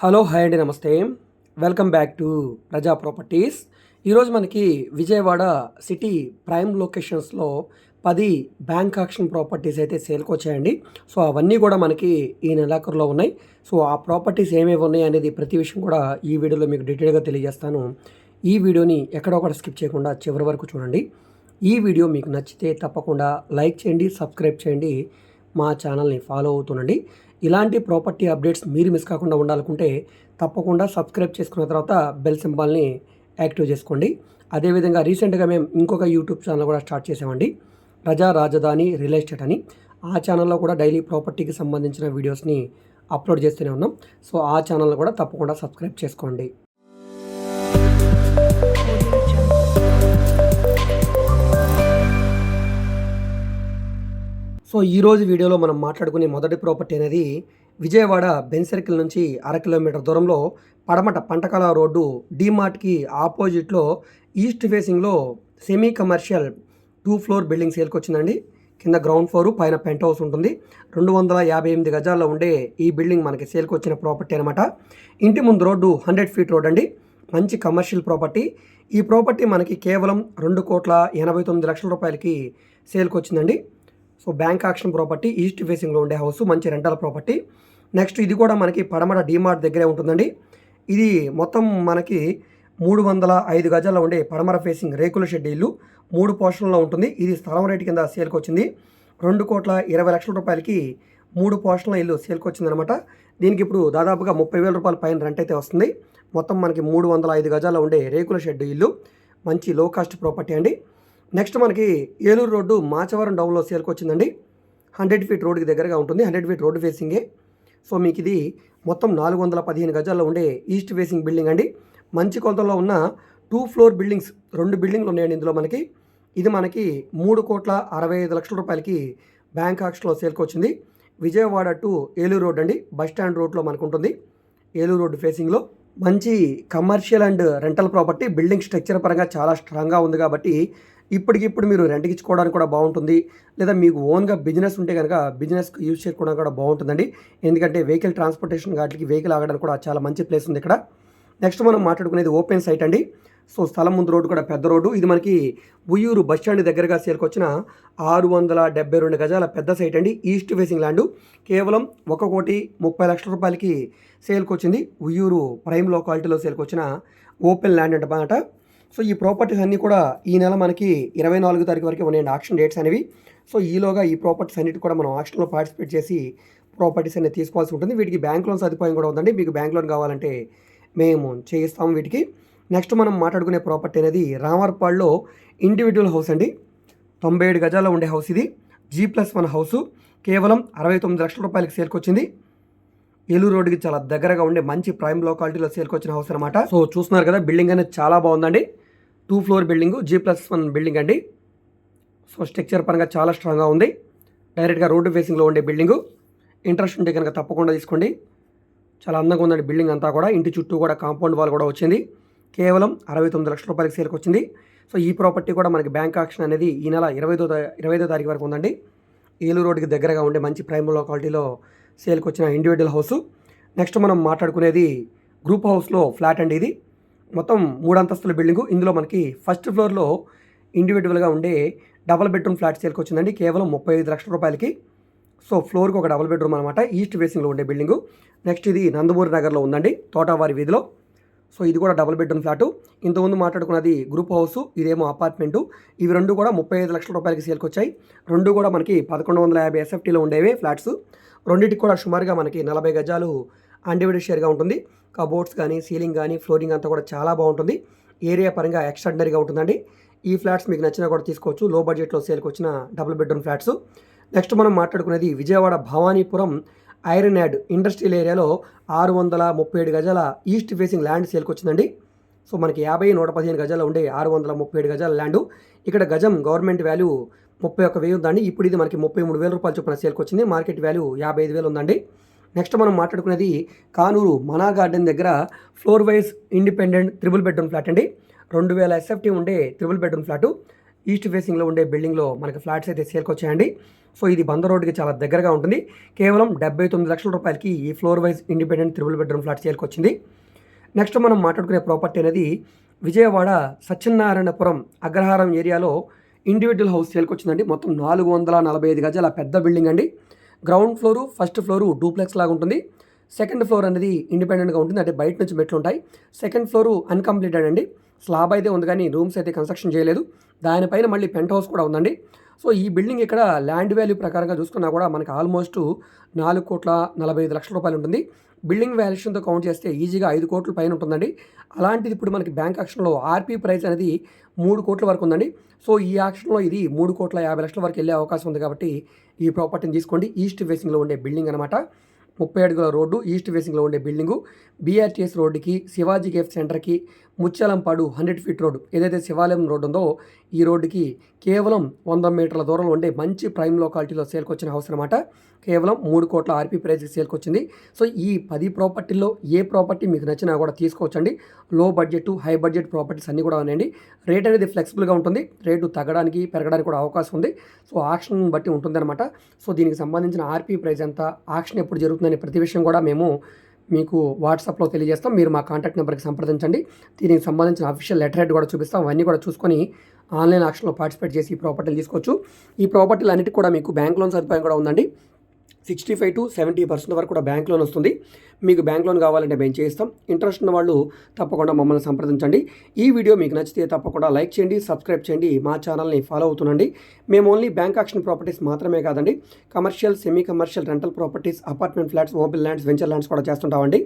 Hello hi అండి నమస్తే. Welcome back to Praja properties. ఈరోజు మనకి విజయవాడ సిటీ ప్రైమ్ లొకేషన్స్లో పది బ్యాంక్ ఆక్షన్ ప్రాపర్టీస్ అయితే సేల్కి వచ్చాయండి. సో అవన్నీ కూడా మనకి ఈ నెలాఖరులో ఉన్నాయి. సో ఆ ప్రాపర్టీస్ ఏమేమి ఉన్నాయి అనేది ప్రతి విషయం కూడా ఈ వీడియోలో మీకు డీటెయిల్గా తెలియజేస్తాను. ఈ వీడియోని ఎక్కడొక్కడ స్కిప్ చేయకుండా చివరి వరకు చూడండి. ఈ వీడియో మీకు నచ్చితే తప్పకుండా లైక్ చేయండి సబ్స్క్రైబ్ చేయండి. మా ఛానల్ని ఫాలో అవుతుండండి ఇలాంటి ప్రాపర్టీ అప్డేట్స్ మీరు మిస్ కాకుండా ఉండాలనుకుంటే తప్పకుండా సబ్స్క్రైబ్ చేసుకున్న తర్వాత బెల్ సింబాల్ని యాక్టివ్ చేసుకోండి. అదేవిధంగా రీసెంట్గా మేము ఇంకొక యూట్యూబ్ ఛానల్ కూడా స్టార్ట్ చేసామండి ప్రజా రాజధాని రియల్ ఎస్టేట్ అని. ఆ ఛానల్లో కూడా డైలీ ప్రాపర్టీకి సంబంధించిన వీడియోస్ని అప్లోడ్ చేస్తూనే ఉన్నాం. సో ఆ ఛానల్ కూడా తప్పకుండా సబ్స్క్రైబ్ చేసుకోండి. సో ఈరోజు వీడియోలో మనం మాట్లాడుకునే మొదటి ప్రాపర్టీ అనేది విజయవాడ బెన్ సర్కిల్ నుంచి అర కిలోమీటర్ దూరంలో పడమట పంటకాల రోడ్డు డీమార్ట్కి ఆపోజిట్లో ఈస్ట్ ఫేసింగ్లో semi commercial two floor building సేల్కి వచ్చిందండి. కింద గ్రౌండ్ ఫ్లోర్ పైన పెంట్ హౌస్ ఉంటుంది. రెండు వందల యాభై ఎనిమిది గజాల్లో ఉండే ఈ బిల్డింగ్ మనకి సేల్కి వచ్చిన ప్రాపర్టీ అనమాట ఇంటి ముందు రోడ్డు హండ్రెడ్ ఫీట్ రోడ్ అండి. మంచి కమర్షియల్ ప్రాపర్టీ. ఈ ప్రాపర్టీ మనకి కేవలం రెండు కోట్ల ఎనభై తొమ్మిది లక్షల రూపాయలకి సేల్కి వచ్చిందండి. So bank auction property east ఫేసింగ్లో ఉండే హౌస్ మంచి రెంటల్ ప్రాపర్టీ. నెక్స్ట్ ఇది కూడా మనకి పడమట డీమార్ట్ దగ్గరే ఉంటుందండి. ఇది మొత్తం మనకి మూడు వందల ఐదు గజాల్లో ఉండే పడమర ఫేసింగ్ రేకుల షెడ్ ఇల్లు మూడు పోర్షన్లో ఉంటుంది. ఇది స్థలం రేటు కింద సేల్కి వచ్చింది రెండు కోట్ల ఇరవై లక్షల రూపాయలకి మూడు పోర్షన్ల ఇల్లు సేల్కి వచ్చిందనమాట దీనికి ఇప్పుడు దాదాపుగా ముప్పై వేల రూపాయల పైన రెంట్ అయితే వస్తుంది. మొత్తం మనకి మూడు వందల ఐదు గజాల్లో ఉండే రేకుల షెడ్ ఇల్లు మంచి లో కాస్ట్ ప్రాపర్టీ అండి. నెక్స్ట్ మనకి ఏలూరు రోడ్డు మాచవరం డౌన్లో సేల్కి వచ్చిందండి హండ్రెడ్ ఫీట్ రోడ్డుకి దగ్గరగా ఉంటుంది. హండ్రెడ్ ఫీట్ రోడ్డు ఫేసింగే సో మీకు ఇది మొత్తం నాలుగు వందల పదిహేను గజాల్లో ఉండే ఈస్ట్ ఫేసింగ్ బిల్డింగ్ అండి. మంచి కొలతలో ఉన్న టూ ఫ్లోర్ బిల్డింగ్స్ రెండు బిల్డింగ్లు ఉన్నాయండి ఇందులో మనకి. ఇది మనకి మూడు కోట్ల అరవై ఐదు లక్షల రూపాయలకి బ్యాంక్ ఆక్స్లో సేల్కి వచ్చింది విజయవాడ టు ఏలూరు రోడ్ అండి. బస్ స్టాండ్ రోడ్లో మనకు ఉంటుంది ఏలూరు రోడ్డు ఫేసింగ్లో మంచి commercial and rental property building structure పరంగా చాలా స్ట్రాంగ్గా ఉంది కాబట్టి ఇప్పటికిప్పుడు మీరు రెంట్కి ఇచ్చుకోవడానికి కూడా బాగుంటుంది లేదా మీకు ఓన్గా బిజినెస్ ఉంటే కనుక బిజినెస్కి యూజ్ చేసుకోవడానికి కూడా బాగుంటుందండి ఎందుకంటే వెహికల్ ట్రాన్స్పోర్టేషన్ వాటికి వెహికల్ ఆగడానికి కూడా చాలా మంచి ప్లేస్ ఉంది ఇక్కడ. నెక్స్ట్ మనం మాట్లాడుకునేది ఓపెన్ సైట్ అండి. సో స్థలం ముందు రోడ్డు కూడా పెద్ద రోడ్డు. ఇది మనకి ఉయ్యూరు బస్ స్టాండ్ దగ్గరగా సేల్కొచ్చిన ఆరు వందల డెబ్బై రెండు గజాల పెద్ద సైట్ అండి. East facing land. కేవలం ఒక కోటి ముప్పై లక్షల రూపాయలకి సేల్కొచ్చింది. ఉయ్యూరు ప్రైమ్ లోకాలిటీలో సేల్కొచ్చిన ఓపెన్ ల్యాండ్ అన్నమాట సో ఈ ప్రాపర్టీస్ అన్నీ కూడా ఈ నెల మనకి ఇరవై నాలుగు తారీఖు వరకు ఉన్నాయండి ఆక్షన్ డేట్స్ అనేవి. సో ఈలోగా ఈ ప్రాపర్టీస్ అన్నిటి కూడా మనం ఆక్షన్లో పార్టిసిపేట్ చేసి ప్రాపర్టీస్ అనేది తీసుకోవాల్సి ఉంటుంది. వీటికి బ్యాంక్ లోన్ సదుపాయం కూడా ఉందండి. మీకు బ్యాంక్ లోన్ కావాలంటే మేము చేయిస్తాము వీటికి. నెక్స్ట్ మనం మాట్లాడుకునే ప్రాపర్టీ అనేది రామర్పాడ్లో ఇండివిజువల్ హౌస్ అండి. తొంభై ఏడు గజాల్లో ఉండే హౌస్ ఇది. G plus one house. కేవలం అరవై తొమ్మిది లక్షల రూపాయలకి సేల్కొచ్చింది ఏలూరు రోడ్డుకి చాలా దగ్గరగా ఉండే మంచి ప్రైమ్ లోకాలిటీలో సేల్కొచ్చిన హౌస్ అనమాట సో చూస్తున్నారు కదా బిల్డింగ్ అనేది చాలా బాగుందండి. Two floor building G plus one building అండి. సో స్ట్రక్చర్ పరంగా చాలా స్ట్రాంగ్గా ఉంది. డైరెక్ట్గా రోడ్డు ఫేసింగ్లో ఉండే బిల్డింగు. ఇంట్రెస్ట్ ఉంటే కనుక తప్పకుండా తీసుకోండి. చాలా అందంగా ఉందండి బిల్డింగ్ అంతా కూడా. ఇంటి చుట్టూ కూడా కాంపౌండ్ వాల్ కూడా వచ్చింది. కేవలం అరవై తొమ్మిది లక్షల రూపాయలకి సేల్కి వచ్చింది. సో ఈ ప్రాపర్టీ కూడా మనకి బ్యాంక్ ఆక్షన్ అనేది ఈ నెల ఇరవైదో ఇరవై ఐదో తారీఖు వరకు ఉందండి. ఏలూరు రోడ్డుకి దగ్గరగా ఉండే మంచి ప్రైమ్ లొకాలిటీలో సేల్కి వచ్చిన ఇండివిజువల్ హౌస్ నెక్స్ట్ మనం మాట్లాడుకునేది గ్రూప్ హౌస్లో ఫ్లాట్ అండి ఇది. మొత్తం మూడు అంతస్తుల బిల్డింగు. ఇందులో మనకి ఫస్ట్ ఫ్లోర్లో ఇండివిజువల్గా ఉండే డబల్ బెడ్రూమ్ ఫ్లాట్ సేల్కి వచ్చిందండి. కేవలం ముప్పై ఐదు లక్షల రూపాయలకి. సో ఫ్లోర్కి ఒక డబల్ బెడ్రూమ్ అనమాట ఈస్ట్ ఫేసింగ్లో ఉండే బిల్డింగు. నెక్స్ట్ ఇది నందమూరి నగర్లో ఉందండి. తోటవారి వీధిలో. సో ఇది కూడా డబుల్ బెడ్రూమ్ ఫ్లాటు ఇంతకుముందు మాట్లాడుకున్నది గ్రూప్ హౌస్ ఇదేమో అపార్ట్మెంటు ఇవి రెండు కూడా ముప్పై ఐదు లక్షల రూపాయలకి సేల్కి వచ్చాయి. రెండు కూడా మనకి పదకొండు వందల యాభై ఎస్ఎఫ్టీలో ఉండేవి ఫ్లాట్స్. రెండింటికి కూడా సుమారుగా మనకి నలభై గజాలు అన్డివైడెడ్ షేర్గా ఉంటుంది. కబోర్డ్స్ కానీ సీలింగ్ కానీ ఫ్లోరింగ్ అంతా కూడా చాలా బాగుంటుంది. ఏరియా పరంగా ఎక్స్ట్రాడినరీగా ఉంటుందండి. ఈ ఫ్లాట్స్ మీకు నచ్చినా కూడా తీసుకోవచ్చు. లో బడ్జెట్లో సేల్కి వచ్చిన డబుల్ బెడ్రూమ్ ఫ్లాట్స్ నెక్స్ట్ మనం మాట్లాడుకునేది Vijayawada Bhavanipuram iron yard industrial ఏరియాలో ఆరు వందల ముప్పై ఏడు గజాల ఈస్ట్ ఫేసింగ్ ల్యాండ్ సేల్కి వచ్చిందండి. సో మనకి యాభై నూట పదిహేను గజాలు ఉండే ఆరు వందల ముప్పై ఏడు గజాల ల్యాండ్ ఇక్కడ గజం గవర్నమెంట్ వాల్యూ ముప్పై ఒక వెయ్యి ఉందండి. ఇప్పుడు ఇది మనకి ముప్పై మూడు వేల రూపాయలు చొప్పున సేల్కి వచ్చింది. మార్కెట్ వాల్యూ యాభై ఐదు వేలు ఉందండి. నెక్స్ట్ మనం మాట్లాడుకునేది కానూరు మనా గార్డెన్ దగ్గర floor wise independent triple bedroom flat అండి. రెండు వేల ఎస్ఎఫ్టీ ఉండే త్రిబుల్ బెడ్రూమ్ ఫ్లాటు. ఈస్ట్ ఫేసింగ్లో ఉండే బిల్డింగ్లో మనకి ఫ్లాట్స్ అయితే సేల్కి వచ్చాయండి. సో ఇది బంద రోడ్డుకి చాలా దగ్గరగా ఉంటుంది. కేవలం డెబ్బై తొమ్మిది లక్షల రూపాయలకి ఈ floor wise independent triple bedroom flat సేల్కి వచ్చింది. నెక్స్ట్ మనం మాట్లాడుకునే ప్రాపర్టీ అనేది విజయవాడ సత్యనారాయణపురం అగ్రహారం ఏరియాలో ఇండివిజువల్ హౌస్ సేల్కి వచ్చిందండి. మొత్తం నాలుగు వందల నలభై ఐదు గజాల పెద్ద బిల్డింగ్ అండి. Ground floor first floor duplex లాగా ఉంటుంది. సెకండ్ ఫ్లోర్ అనేది ఇండిపెండెంట్గా ఉంటుంది. అంటే బయట నుంచి మెట్లు ఉంటాయి. సెకండ్ ఫ్లోరు అన్కంప్లీటెడ్ అండి. స్లాబ్ అయితే ఉంది కానీ రూమ్స్ అయితే కన్స్ట్రక్షన్ చేయలేదు. దానిపైన మళ్ళీ పెంట్ హౌస్ కూడా ఉందండి. సో ఈ బిల్డింగ్ ఇక్కడ ల్యాండ్ వాల్యూ ప్రకారంగా చూసుకున్నా కూడా మనకి ఆల్మోస్ట్ నాలుగు కోట్ల నలభై ఐదు లక్షల రూపాయలు ఉంటుంది. బిల్డింగ్ వాల్యుయేషన్తో కౌంట్ చేస్తే ఈజీగా ఐదు కోట్ల పైన ఉంటుందండి. అలాంటిది ఇప్పుడు మనకి బ్యాంక్ ఆక్షన్లో ఆర్పీ ప్రైస్ అనేది మూడు కోట్ల వరకు ఉందండి. సో ఈ ఆక్షన్లో ఇది మూడు కోట్ల యాభై లక్షల వరకు వెళ్ళే అవకాశం ఉంది కాబట్టి ఈ ప్రాపర్టీని తీసుకోండి. ఈస్ట్ ఫేసింగ్లో ఉండే బిల్డింగ్ అనమాట ముప్పై అడుగుల రోడ్డు ఈస్ట్ ఫేసింగ్లో ఉండే బిల్డింగు. బీఆర్టీఎస్ రోడ్డుకి శివాజీ కేఫ్ సెంటర్కి ముత్యాలంపాడు హండ్రెడ్ ఫీట్ రోడ్డు. ఏదైతే శివాలయం రోడ్డు ఉందో ఈ రోడ్డుకి కేవలం వంద మీటర్ల దూరంలో ఉండే మంచి ప్రైమ్ లొకాలిటీలో సేల్కి వచ్చిన హౌస్ అనమాట కేవలం మూడు కోట్ల ఆర్పీ ప్రైజ్కి సేల్కి వచ్చింది సో ఈ పది ప్రాపర్టీల్లో ఏ ప్రాపర్టీ మీకు నచ్చినా కూడా తీసుకోవచ్చండి. లో బడ్జెట్ హై బడ్జెట్ ప్రాపర్టీస్ అన్నీ కూడా ఉన్నాయండి. రేట్ అనేది ఫ్లెక్సిబుల్గా ఉంటుంది. రేటు తగ్గడానికి పెరగడానికి కూడా అవకాశం ఉంది. సో ఆక్షన్ బట్టి ఉంటుందన్నమాట. సో దీనికి సంబంధించిన ఆర్పీ ప్రైస్ ఎంత ఆక్షన్ ఎప్పుడు జరుగుతుందనే ప్రతి విషయం కూడా మేము మీకు వాట్సాప్లో తెలియజేస్తాం. మీరు మా కాంటాక్ట్ నెంబర్కి సంప్రదించండి. దీనికి సంబంధించిన అఫీషియల్ లెటర్ హెడ్ కూడా చూపిస్తాం. అవన్నీ కూడా చూసుకొని ఆన్లైన్ ఆక్షన్లో పార్టిసిపేట్ చేసి ఈ ప్రాపర్టీలు తీసుకోవచ్చు. ఈ ప్రాపర్టీలు అన్నిటికీ కూడా మీకు బ్యాంక్ లోన్ సదుపాయం కూడా ఉందండి. Sixty five to seventy percent వరకు కూడా బ్యాంక్ లోన్ వస్తుంది. మీకు బ్యాంక్ లోన్ కావాలంటే మేము చేయిస్తాం. ఇంట్రెస్ట్ ఉన్న వాళ్ళు తప్పకుండా మమ్మల్ని సంప్రదించండి. ఈ వీడియో మీకు నచ్చితే తప్పకుండా లైక్ చేయండి సబ్స్క్రైబ్ చేయండి మా ఛానల్ని ఫాలో అవుతుండండి. మేము ఓన్లీ బ్యాంక్ ఆక్షన్ ప్రాపర్టీస్ మాత్రమే కాదండి commercial semi commercial rental properties apartment flats open lands venture lands కూడా చేస్తుంటామండి.